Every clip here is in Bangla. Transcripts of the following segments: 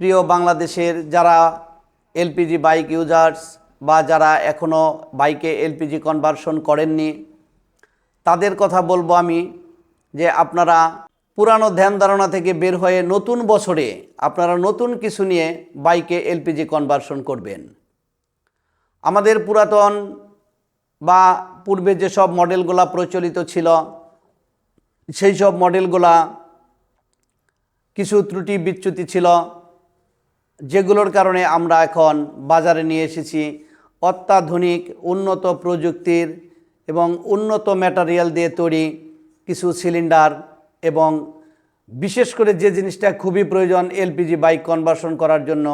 প্রিয় বাংলাদেশের যারা এলপিজি বাইক ইউজার্স বা যারা এখনও বাইকে এলপিজি কনভার্সন করেননি, তাদের কথা বলব আমি যে আপনারা পুরানো ধ্যান ধারণা থেকে বের হয়ে নতুন বছরে আপনারা নতুন কিছু নিয়ে বাইকে এলপিজি কনভার্সন করবেন। আমাদের পুরাতন বা পূর্বে যেসব মডেলগুলা প্রচলিত ছিল, সেই সব মডেলগুলা কিছু ত্রুটি বিচ্যুতি ছিল। যেগুলোর কারণে আমরা এখন বাজারে নিয়ে এসেছি অত্যাধুনিক, উন্নত প্রযুক্তির এবং উন্নত ম্যাটেরিয়াল দিয়ে তৈরি কিছু সিলিন্ডার এবং বিশেষ করে যে জিনিসটা খুবই প্রয়োজন, এলপিজি বাইক কনভার্সন করার জন্য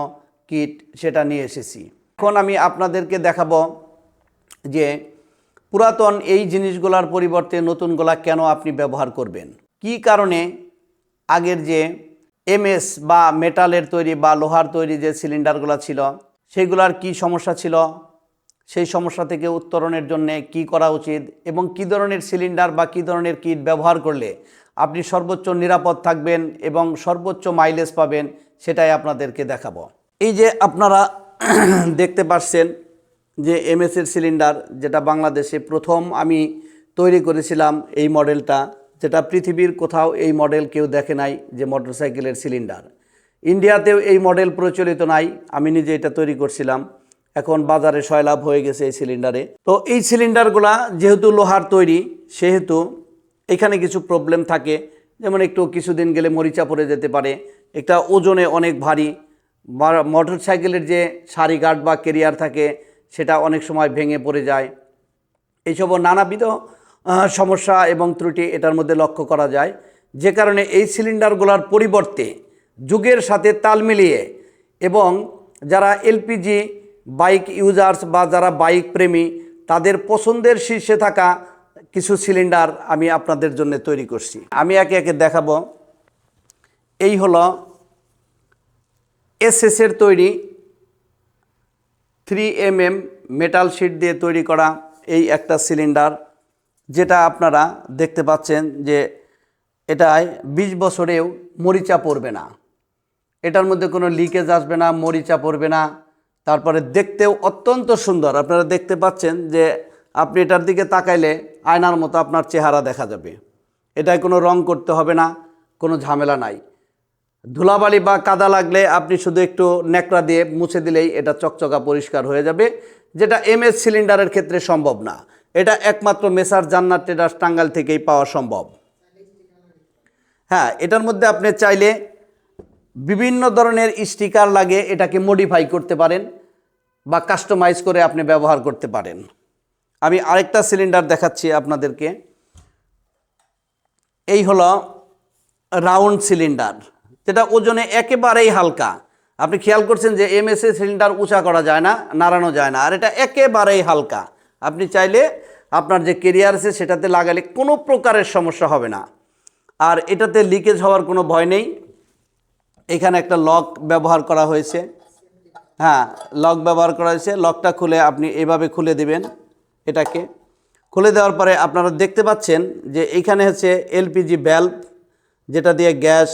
কিট সেটা নিয়ে এসেছি। এখন আমি আপনাদেরকে দেখাবো যে পুরাতন এই জিনিসগুলোর পরিবর্তে নতুনগুলা কেন আপনি ব্যবহার করবেন। কি কারণে? আগের যে এমএস বা মেটালের তৈরি বা লোহার তৈরি যে সিলিন্ডারগুলো ছিল, সেগুলার কি সমস্যা ছিল? সেই সমস্যা থেকে উত্তরণের জন্য কি করা উচিত এবং কি ধরনের সিলিন্ডার বা কি ধরনের কিট ব্যবহার করলে আপনি সর্বোচ্চ নিরাপদ থাকবেন এবং সর্বোচ্চ মাইলেজ পাবেন, সেটাই আপনাদেরকে দেখাবো। এই যে আপনারা দেখতে পাচ্ছেন যে এমএসের সিলিন্ডার, যেটা বাংলাদেশে প্রথম আমি তৈরি করেছিলাম এই মডেলটা। যেটা পৃথিবীর কোথাও এই মডেল কেউ দেখে নাই যে মোটরসাইকেলের সিলিন্ডার ইন্ডিয়াতেও এই মডেল প্রচলিত নাই, আমি নিজে এটা তৈরি করছিলাম। এখন বাজারে সয়লাভ হয়ে গেছে এই সিলিন্ডারে তো এই সিলিন্ডারগুলা যেহেতু লোহার তৈরি, সেহেতু এখানে কিছু প্রবলেম থাকে। যেমন একটু কিছুদিন গেলে মরিচা পড়ে যেতে পারে। একটা ওজনে অনেক ভারী। মোটর সাইকেলের যে সারি গার্ড বা কেরিয়ার থাকে, সেটা অনেক সময় ভেঙে পড়ে যায়। এইসব নানাবিধ সমস্যা এবং ত্রুটি এটার মধ্যে লক্ষ্য করা যায়। যে কারণে এই সিলিন্ডারগুলোর পরিবর্তে যুগের সাথে তাল মিলিয়ে এবং যারা এলপিজি বাইক ইউজার্স বা যারা বাইক প্রেমী, তাদের পছন্দের শীর্ষে থাকা কিছু সিলিন্ডার আমি আপনাদের জন্য তৈরি করছি। আমি একে একে দেখাবো। এই হলো এসএসের তৈরি three M M metal sheet দিয়ে তৈরি করা এই একটা সিলিন্ডার। যেটা আপনারা দেখতে পাচ্ছেন যে এটায় বিশ বছরেও মরিচা পড়বে না। এটার মধ্যে কোনো লিকেজ আসবে না, মরিচা পড়বে না। তারপরে দেখতেও অত্যন্ত সুন্দর। আপনারা দেখতে পাচ্ছেন যে আপনি এটার দিকে তাকাইলে আয়নার মতো আপনার চেহারা দেখা যাবে। এটায় কোনো রং করতে হবে না, কোনো ঝামেলা নাই। ধুলাবালি বা কাদা লাগলে আপনি শুধু একটু ন্যাকড়া দিয়ে মুছে দিলেই এটা চকচকা পরিষ্কার হয়ে যাবে, যেটা এমএস সিলিন্ডারের ক্ষেত্রে সম্ভব না। এটা একমাত্র মেসার জান্নাত ট্রেডার্স টাঙ্গাল থেকেই পাওয়া সম্ভব। হ্যাঁ এটার মধ্যে আপনি চাইলে বিভিন্ন ধরনের স্টিকার লাগে এটাকে মডিফাই করতে পারেন বা কাস্টমাইজ করে আপনি ব্যবহার করতে পারেন। আমি আরেকটা সিলিন্ডার দেখাচ্ছি আপনাদেরকে। এই হলো রাউন্ড সিলিন্ডার যেটা ওজনে একেবারেই হালকা। আপনি খেয়াল করছেন যে এমএসএ সিলিন্ডার উঁচা করা যায় না, নাড়ানো যায় না, আর এটা একেবারেই হালকা। আপনি চাইলে আপনার যে কেরিয়ার আছে সেটাতে লাগালে কোনো প্রকারের সমস্যা হবে না। আর এটাতে লিকেজ হওয়ার কোনো ভয় নেই। এখানে একটা লক ব্যবহার করা হয়েছে। হ্যাঁ লক ব্যবহার করা হয়েছে। লকটা খুলে আপনি এভাবে খুলে দিবেন এটাকে। খুলে দেওয়ার পরে আপনারা দেখতে পাচ্ছেন যে এইখানে হচ্ছে এলপিজি ভ্যালভ যেটা দিয়ে গ্যাস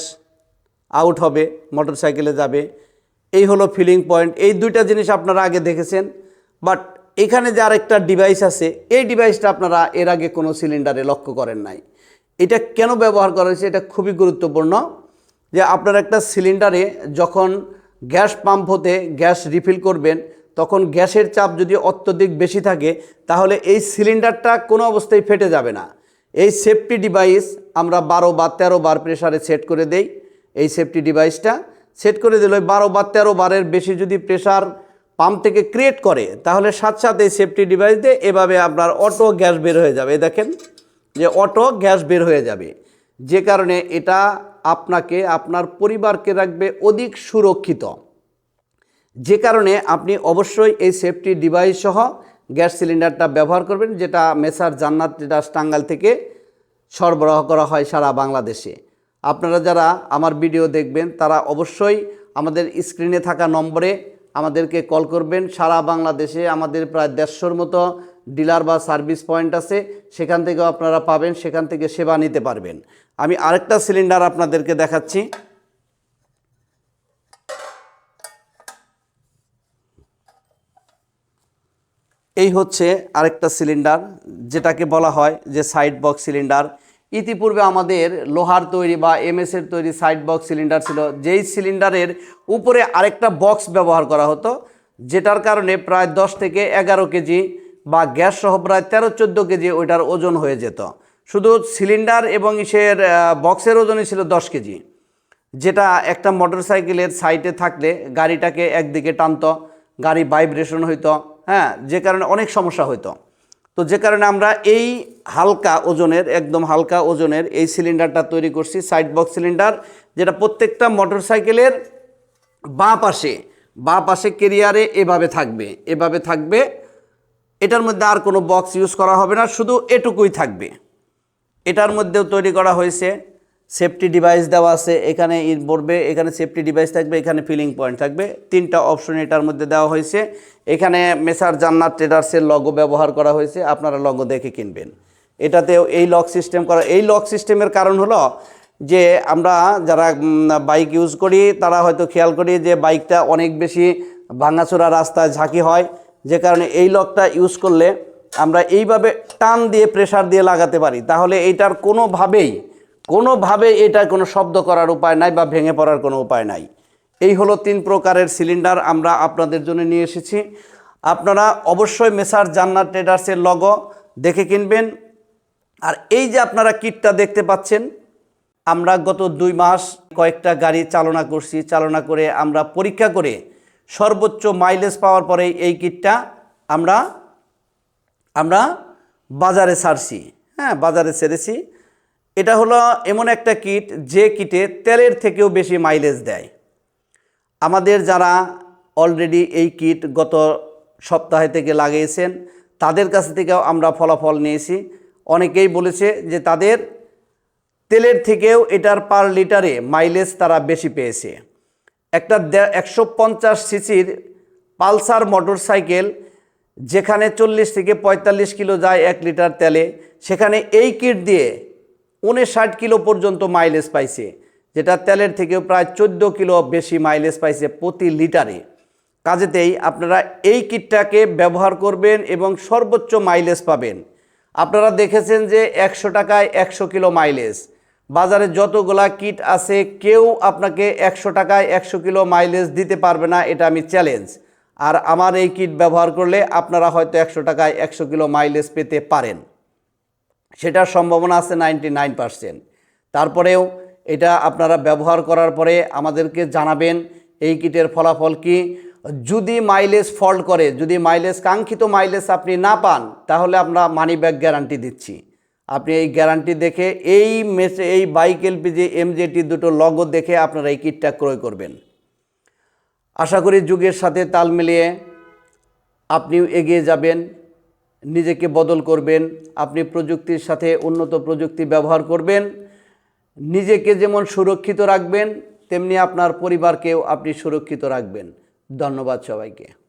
আউট হবে মোটরসাইকেলে যাবে। এই হলো ফিলিং পয়েন্ট এই দুইটা জিনিস আপনারা আগে দেখেছেন। বাট এখানে যে আরেকটা ডিভাইস আছে, এই ডিভাইসটা আপনারা এর আগে কোনো সিলিন্ডারে লক্ষ্য করেন নাই। এটা কেন ব্যবহার করা হয়েছে এটা খুবই গুরুত্বপূর্ণ যে আপনার একটা সিলিন্ডারে যখন গ্যাস পাম্প হতে গ্যাস রিফিল করবেন, তখন গ্যাসের চাপ যদি অত্যধিক বেশি থাকে, তাহলে এই সিলিন্ডারটা কোনো অবস্থায় ফেটে যাবে না। এই সেফটি ডিভাইস আমরা বারো বা তেরো বার প্রেসারে সেট করে দেই। এই সেফটি ডিভাইসটা সেট করে দিলে বারো বা তেরো বারের বেশি যদি প্রেসার পাম্প থেকে ক্রিয়েট করে, তাহলে সাথে সাথে এই সেফটি ডিভাইস দিয়ে এভাবে আপনার অটো গ্যাস বের হয়ে যাবে। দেখেন যে অটো গ্যাস বের হয়ে যাবে। যে কারণে এটা আপনাকে, আপনার পরিবারকে রাখবে অধিক সুরক্ষিত। যে কারণে আপনি অবশ্যই এই সেফটি ডিভাইস সহ গ্যাস সিলিন্ডারটা ব্যবহার করবেন, যেটা মেসার জান্নাত ট্রেডার্স টাঙ্গাল থেকে সরবরাহ করা হয় সারা বাংলাদেশে। আপনারা যারা আমার ভিডিও দেখবেন, তারা অবশ্যই আমাদের স্ক্রিনে থাকা নম্বরে আমাদেরকে কল করবেন। সারা বাংলাদেশে আমাদের প্রায় দেড়শোর মতো ডিলার বা সার্ভিস পয়েন্ট আছে। সেখান থেকেও আপনারা পাবেন, সেখান থেকে সেবা নিতে পারবেন। আমি আরেকটা সিলিন্ডার আপনাদেরকে দেখাচ্ছি। এই হচ্ছে আরেকটা সিলিন্ডার, যেটাকে বলা হয় যে সাইড বক্স সিলিন্ডার। ইতিপূর্বে আমাদের লোহার তৈরি বা এমএস এর তৈরি সাইড বক্স সিলিন্ডার ছিল। যেই সিলিন্ডারের উপরে আরেকটা বক্স ব্যবহার করা হতো, যেটার কারণে প্রায় দশ থেকে এগারো কেজি বা গ্যাস সহ প্রায় তেরো চোদ্দ কেজি ওইটার ওজন হয়ে যেত। শুধু সিলিন্ডার এবং ইসের বক্সের ওজনই ছিল দশ কেজি। যেটা একটা মোটর সাইকেলের সাইডে থাকলে গাড়িটাকে একদিকে টানতো, গাড়ি ভাইব্রেশন হইতো হ্যাঁ যে কারণে অনেক সমস্যা হইতো। তো যে কারণে আমরা এই হালকা ওজনের, একদম হালকা ওজনের এই সিলিন্ডারটা তৈরি করছি সাইড বক্স সিলিন্ডার, যেটা প্রত্যেকটা মোটরসাইকেলের বাঁ পাশে বাঁ পাশে কেরিয়ারে এভাবে থাকবে এভাবে থাকবে। এটার মধ্যে আর কোনো বক্স ইউজ করা হবে না, শুধু এটুকুই থাকবে। এটার মধ্যেও তৈরি করা হয়েছে সেফটি ডিভাইস দেওয়া আছে, এখানে পড়বে, এখানে সেফটি ডিভাইস থাকবে, এখানে ফিলিং পয়েন্ট থাকবে। তিনটা অপশন এটার মধ্যে দেওয়া হয়েছে। এখানে মেসার জান্নাত ট্রেডার্সের লগো ব্যবহার করা হয়েছে, আপনারা লগো দেখে কিনবেন। এটাতেও এই লক সিস্টেম করা। এই লক সিস্টেমের কারণ হলো যে আমরা যারা বাইক ইউজ করি, তারা হয়তো খেয়াল করি যে বাইকটা অনেক বেশি ভাঙাচোরা রাস্তায় ঝাঁকি হয়। যে কারণে এই লকটা ইউজ করলে আমরা এইভাবে টান দিয়ে প্রেশার দিয়ে লাগাতে পারি। তাহলে এইটার কোনোভাবেই কোনোভাবে এটা কোনো শব্দ করার উপায় নাই বা ভেঙে পড়ার কোনো উপায় নাই। এই হলো তিন প্রকারের সিলিন্ডার আমরা আপনাদের জন্য নিয়ে এসেছি। আপনারা অবশ্যই মেসার জান্নাত ট্রেডার্সের লগো দেখে কিনবেন। আর এই যে আপনারা কিটটা দেখতে পাচ্ছেন, আমরা গত দুই মাস কয়েকটা গাড়ি চালনা করছি। চালনা করে আমরা পরীক্ষা করে সর্বোচ্চ মাইলেজ পাওয়ার পরে এই কিটটা আমরা আমরা বাজারে ছাড়ছি হ্যাঁ বাজারে ছেড়েছি এটা হলো এমন একটা কিট, যে কিটে তেলের থেকেও বেশি মাইলেজ দেয়। আমাদের যারা অলরেডি এই কিট গত সপ্তাহে থেকে লাগিয়েছেন, তাদের কাছ থেকেও আমরা ফলাফল নিয়েছি। অনেকেই বলেছে যে তাদের তেলের থেকেও এটার পার লিটারে মাইলেজ তারা বেশি পেয়েছে। একটা একশো পঞ্চাশ সিসির পালসার মোটর সাইকেল যেখানে চল্লিশ থেকে পঁয়তাল্লিশ কিলো যায় এক লিটার তেলে, সেখানে এই কিট দিয়ে উনষাট কিলো পর্যন্ত মাইলেজ পাইছে, যেটা তেলের থেকেও প্রায় চোদ্দ কিলো বেশি মাইলেজ পাইছে প্রতি লিটারে। কাজেতেই আপনারা এই কিটটাকে ব্যবহার করবেন এবং সর্বোচ্চ মাইলেজ পাবেন। আপনারা দেখেছেন যে একশো টাকায় একশো কিলো মাইলেজ। বাজারে যতগুলা কিট আছে, কেউ আপনাকে একশো টাকায় একশো কিলো মাইলেজ দিতে পারবে না, এটা আমি চ্যালেঞ্জ আর আমার এই কিট ব্যবহার করলে আপনারা হয়তো একশো টাকায় একশো কিলো মাইলেজ পেতে পারেন। সেটার সম্ভাবনা আছে নাইনটি নাইন পারসেন্ট। তারপরেও এটা আপনারা ব্যবহার করার পরে আমাদেরকে জানাবেন, এই কিটের ফলাফল কি? যদি মাইলেজ ফল্ট করে, যদি মাইলেজ কাঙ্ক্ষিত মাইলেজ আপনি না পান, তাহলে আমরা মানি ব্যাক গ্যারান্টি দিচ্ছি। আপনি এই গ্যারান্টি দেখে এই মেসে এই বাইক এলপিজি এমজেটি দুটো লগো দেখে আপনারা এই কিটটা ক্রয় করবেন। আশা করি যুগের সাথে তাল মিলিয়ে আপনিও এগিয়ে যাবেন, নিজেকে বদল করবেন, আপনি প্রযুক্তির সাথে উন্নত প্রযুক্তি ব্যবহার করবেন, নিজেকে যেমন সুরক্ষিত রাখবেন, তেমনি আপনার পরিবারকেও আপনি সুরক্ষিত রাখবেন। ধন্যবাদ সবাইকে।